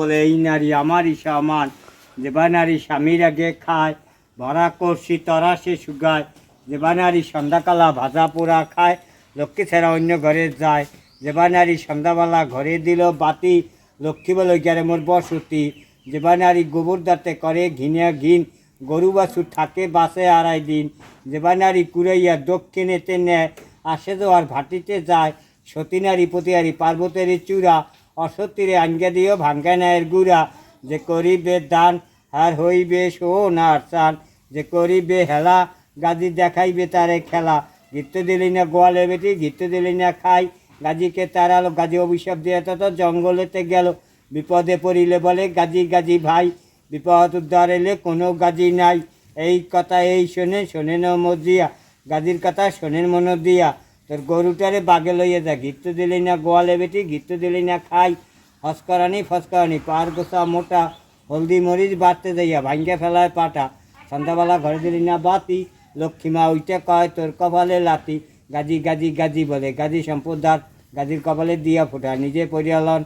বলে, এই নারী আমারই সমান। যেবা নারী স্বামীর আগে খায় ভরা করছি তরা সে শুকায় যেবা নারী সন্ধ্যাকালা ভাজা পোড়া খায়, লক্ষ্মী ছাড়া অন্য ঘরে যায়। যেবা নারী সন্ধ্যাবেলা ঘরে দিল বাতি, লক্ষ্মী বলে গেলে মোর বসতি। যেবা নারী গোবর দাঁতে করে ঘিনে ঘিন, গরু বাছুর থাকে বাসে আড়াই দিন। যেবা নারী কুড়াইয়া দক্ষিণেতে নেয়, আসে আর ভাটিতে যায়। সতী নারী পতিয়ারি পার্বতের চূড়া। অসত্যিরে আঙ্গে দিও, ভাঙ্গা নায়ের গুড়া। যে করিবে দান, আর হইবে সোনার চান। যে করিবে হেলা, গাজি দেখাইবে তারে খেলা। গীত দিলি না গোয়ালে বেটি গীত দিলি না খাই। গাজীকে তারালো, গাজি অভিশাপ দিয়ে তত জঙ্গলেতে গেল। বিপদে পড়িলে বলে, গাজি গাজি ভাই, বিপদ উদ্ধার এলে কোনো গাজি নাই। এই কথা এই শোনে শোনেন মজিয়া। গাজীর কথা শোনেন মন দিয়া তোর গরুটারে বাগে লইয়া যা গিত্ত দিলি না গোয়ালে বেটি গিত্ত দিলি না খাই, ফসকরানি ফসকরানি, পার গোসা মোটা, হলদি মরিচ বাড়তে যাইয়া ভাঙ্গে ফেলায় পাটা, সন্ধ্যাবেলা ঘরে দিলি না বাতি লক্ষ্মীমা ওইটা কয়, তোর কপালে লাতি গাজি গাজি গাজি বলে, গাজি সম্পদার গাজির কপালে দিয়া ফোটা, নিজে পরিয়ালন